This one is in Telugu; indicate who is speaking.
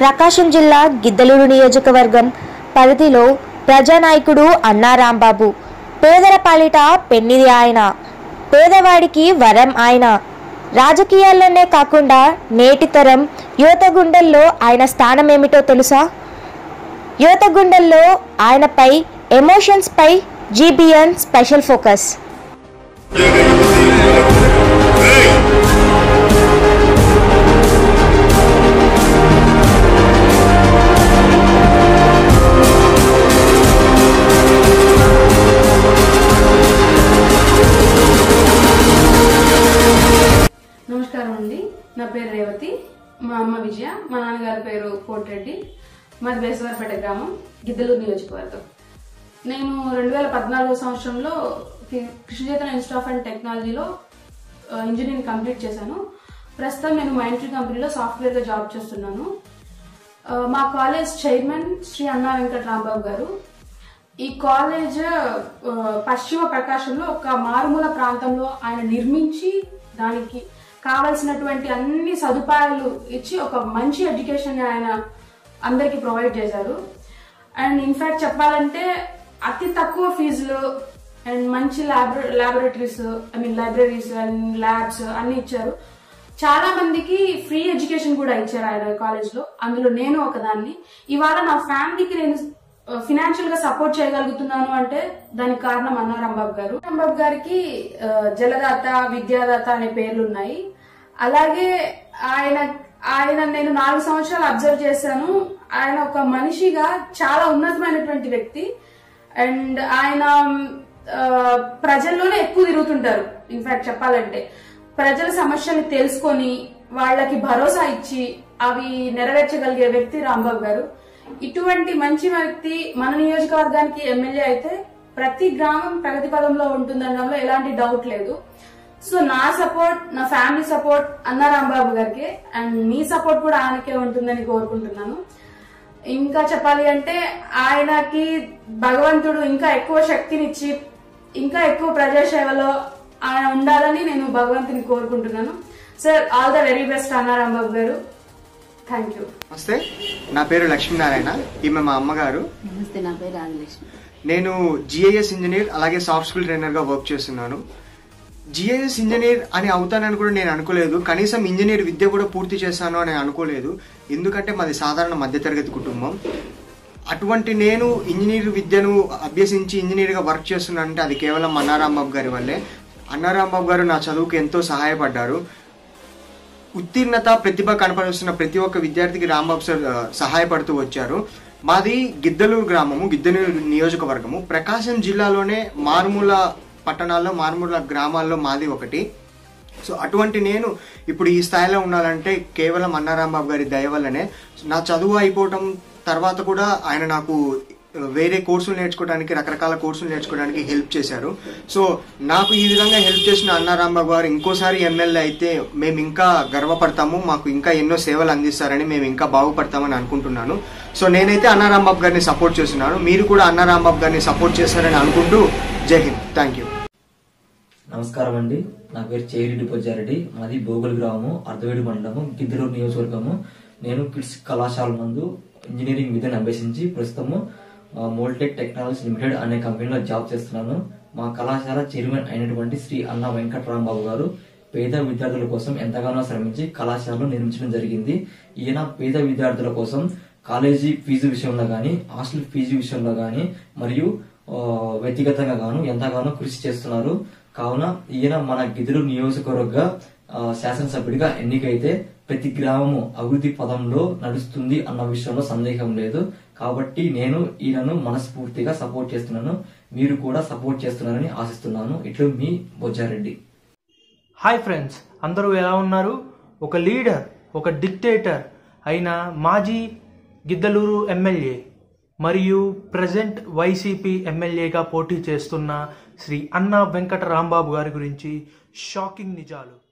Speaker 1: ప్రకాశం జిల్లా గిద్దలూరు నియోజకవర్గం పరిధిలో ప్రజానాయకుడు అన్నారాంబాబు పేదల పాలిట పెన్నిది ఆయన పేదవాడికి వరం ఆయన. రాజకీయాల్లోనే కాకుండా నేటి తరం యువత గుండెల్లో ఆయన స్థానం ఏమిటో తెలుసా? యువత గుండెల్లో ఆయనపై ఎమోషన్స్పై జీబీఎన్ స్పెషల్ ఫోకస్.
Speaker 2: పేరు రేవతి మా అమ్మ విజయ మా నాన్నగారి పేరు కోటిరెడ్డి మాది బేసవారిపేట గ్రామం గిద్దలూరు నియోజకవర్గం. నేను రెండు వేల పద్నాలుగో సంవత్సరంలో కి- Krishna Chaitanya institute of and టెక్నాలజీలో ఇంజనీరింగ్ కంప్లీట్ చేశాను. ప్రస్తుతం నేను మా కంపెనీలో సాఫ్ట్వేర్గా జాబ్ చేస్తున్నాను. మా కాలేజ్ చైర్మన్ శ్రీ అన్నా వెంకట రాంబాబు గారు. ఈ కాలేజ్ పశ్చిమ ప్రకాశంలో ఒక మారుమూల ప్రాంతంలో ఆయన నిర్మించి దానికి కావలసినటువంటి అన్ని సదుపాయాలు ఇచ్చి ఒక మంచి ఎడ్యుకేషన్ ఆయన అందరికి ప్రొవైడ్ చేశారు. అండ్ ఇన్ఫాక్ట్ చెప్పాలంటే అతి తక్కువ ఫీజులు అండ్ మంచి ల్యాబ్ర laboratories I mean libraries and labs అన్ని ఇచ్చారు. చాలా మందికి ఫ్రీ ఎడ్యుకేషన్ కూడా ఇచ్చారు ఆయన కాలేజ్లో. అందులో నేను ఒకదాన్ని. ఇవాళ నా ఫ్యామిలీకి నేను ఫినాన్షియల్గా సపోర్ట్ చేయగలుగుతున్నాను అంటే దానికి కారణం అన్న రాంబాబు గారు. రాంబాబు గారికి జలదాత విద్యాదాత అనే పేర్లు ఉన్నాయి అలాగే ఆయన ఆయన నేను నాలుగు సంవత్సరాలు అబ్జర్వ్ చేశాను. ఆయన ఒక మనిషిగా చాలా ఉన్నతమైనటువంటి వ్యక్తి. అండ్ ఆయన ప్రజల్లోనే ఎక్కువ తిరుగుతుంటారు. ఇన్ఫాక్ట్ చెప్పాలంటే ప్రజల సమస్యలు తెలుసుకొని వాళ్ళకి భరోసా ఇచ్చి అవి నెరవేర్చగలిగే వ్యక్తి రాంబాబు గారు. ఇటువంటి మంచి వ్యక్తి మన నియోజకవర్గానికి ఎమ్మెల్యే అయితే ప్రతి గ్రామం ప్రగతి పదంలో ఉంటుందనడంలో ఎలాంటి డౌట్ లేదు. సో నా సపోర్ట్ నా ఫ్యామిలీ సపోర్ట్ అన్న రాంబాబు గారికి అండ్ మీ సపోర్ట్ కూడా ఆయనకే ఉంటుందని కోరుకుంటున్నాను. ఇంకా చెప్పాలి అంటే ఆయనకి భగవంతుడు ఇంకా ఎక్కువ శక్తినిచ్చి ఇంకా ఎక్కువ ప్రజాసేవలో ఆయన ఉండాలని నేను భగవంతుని కోరుకుంటున్నాను. Sir all the very best Anna Rambabu గారు. Thank you.
Speaker 3: నమస్తే నా పేరు లక్ష్మీనారాయణ ఈమె మా అమ్మగారు.
Speaker 4: నమస్తే నా పేరు రాజలక్ష్మి.
Speaker 3: నేను జిఐఎస్ ఇంజనీర్ అలాగే సాఫ్ట్ స్కిల్ ట్రైనర్గా వర్క్ చేస్తున్నాను. జిఐఎస్ ఇంజనీర్ అని అవుతానని కూడా నేను అనుకోలేదు. కనీసం ఇంజనీర్ విద్య కూడా పూర్తి చేశాను అని అనుకోలేదు. ఎందుకంటే మాది సాధారణ మధ్యతరగతి కుటుంబం. అటువంటి నేను ఇంజనీర్ విద్యను అభ్యసించి ఇంజనీర్గా వర్క్ చేస్తున్నానంటే అది కేవలం అన్నారాంబాబు గారి వల్లే. అన్నారాంబాబు గారు నా చదువుకు ఎంతో సహాయపడ్డారు. ఉత్తీర్ణత ప్రతిభ కనపరుస్తున్న ప్రతి ఒక్క విద్యార్థికి రాంబాబు సార్ సహాయపడుతూ వచ్చారు. మాది గిద్దలూరు గ్రామము గిద్దలూరు నియోజకవర్గము. ప్రకాశం జిల్లాలోనే మారుమూల పట్టణాల్లో మారుమూల గ్రామాల్లో మాది ఒకటి. సో అటువంటి నేను ఇప్పుడు ఈ స్థాయిలో ఉండాలంటే కేవలం అన్నారాంబాబు గారి దయ వల్లనే. నా చదువు అయిపోవటం తర్వాత కూడా ఆయన నాకు వేరే కోర్సులు నేర్చుకోవడానికి రకరకాల కోర్సులు నేర్చుకోవడానికి హెల్ప్ చేశారు. సో నాకు ఈ విధంగా హెల్ప్ చేసిన అన్నారాంబాబు గారు ఇంకోసారి ఎమ్మెల్యే అయితే మేము ఇంకా గర్వపడతాము మాకు ఇంకా ఎన్నో సేవలు అందిస్తారని మేము ఇంకా బాగుపడతామని అనుకుంటున్నాను. సో నేనైతే అన్నారాంబాబు గారిని సపోర్ట్ చేస్తున్నాను. మీరు కూడా అన్నారాంబాబు గారిని సపోర్ట్ చేస్తారని అనుకుంటూ జై హింద్. థ్యాంక్ యూ
Speaker 5: నమస్కారం అండి. నా పేరు చేరెడ్డి పొజ్జారెడ్డి మాది భోగుల గ్రామము అర్ధవేడి మండలము గిద్దలూరు నియోజకవర్గము. నేను కిడ్స్ కళాశాల నందు ఇంజనీరింగ్ విద్యను అభ్యసించి ప్రస్తుతము మోల్టెక్ టెక్నాలజీ లిమిటెడ్ అనే కంపెనీలో జాబ్ చేస్తున్నాను. మా కళాశాల చైర్మన్ అయినటువంటి శ్రీ అన్న వెంకట్రాంబాబు గారు పేద విద్యార్థుల కోసం ఎంతగానో శ్రమించి కళాశాలను నిర్మించడం జరిగింది. ఈయన పేద విద్యార్థుల కోసం కాలేజీ ఫీజు విషయంలో కానీ హాస్టల్ ఫీజు విషయంలో కానీ మరియు వ్యక్తిగతంగా గాను ఎంతగానో కృషి చేస్తున్నారు. కావున ఈయన మన గిదురు నియోజకవర్గ శాసనసభ్యుడిగా ఎన్నికైతే ప్రతి గ్రామము అభివృద్ధి పదంలో నడుస్తుంది అన్న విషయంలో సందేహం లేదు. కాబట్టి నేను ఈయనను మనస్ఫూర్తిగా సపోర్ట్ చేస్తున్నాను. మీరు కూడా సపోర్ట్ చేస్తున్నారని ఆశిస్తున్నాను. ఇట్లు మీ బొజ్జారెడ్డి.
Speaker 6: హాయ్ ఫ్రెండ్స్ అందరూ ఎలా ఉన్నారు? ఒక లీడర్ ఒక డిక్టేటర్ అయిన మాజీ గిద్దలూరు ఎమ్మెల్యే మరియు ప్రజెంట్ వైసీపీ ఎమ్మెల్యేగా పోటీ చేస్తున్న శ్రీ అన్నా వెంకట రాంబాబు గారి గురించి షాకింగ్ నిజాలు.